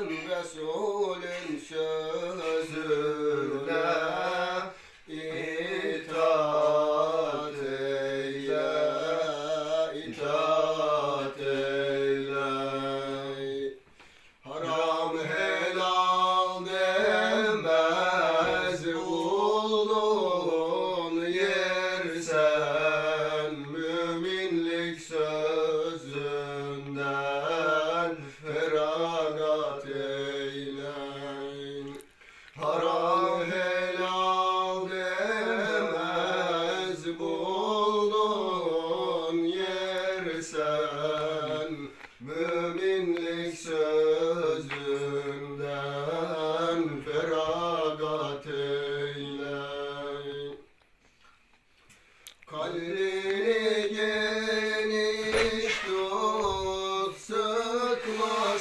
Resulün sözüne itaat eyle, itaat eyle. Haram helal demez ulun yersen müminlik sözünden ferah.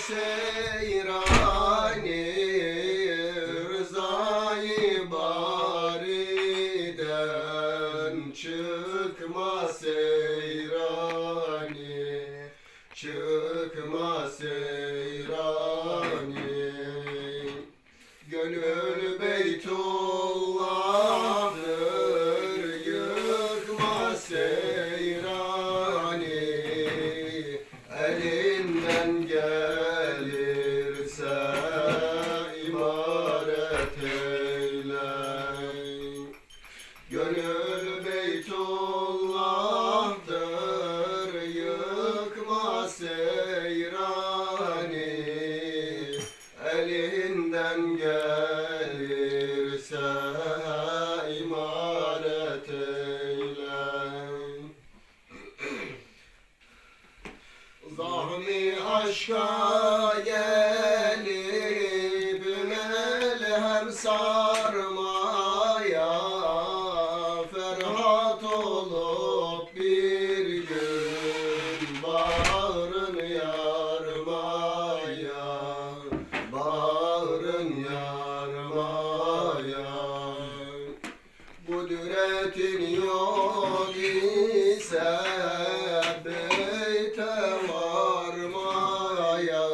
Seyrani Rızayı bariden çıkma seyrani Çıkma seyrani seyrani Elinden gelirse imaret eyle Zahmi aşka gelip kudretin yok ise beyte varmaya.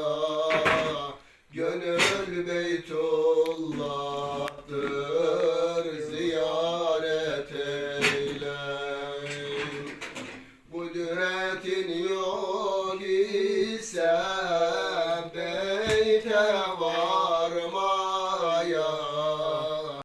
Gönül beytullah'tır ziyaret eyle kudretin yok ise beyte varmaya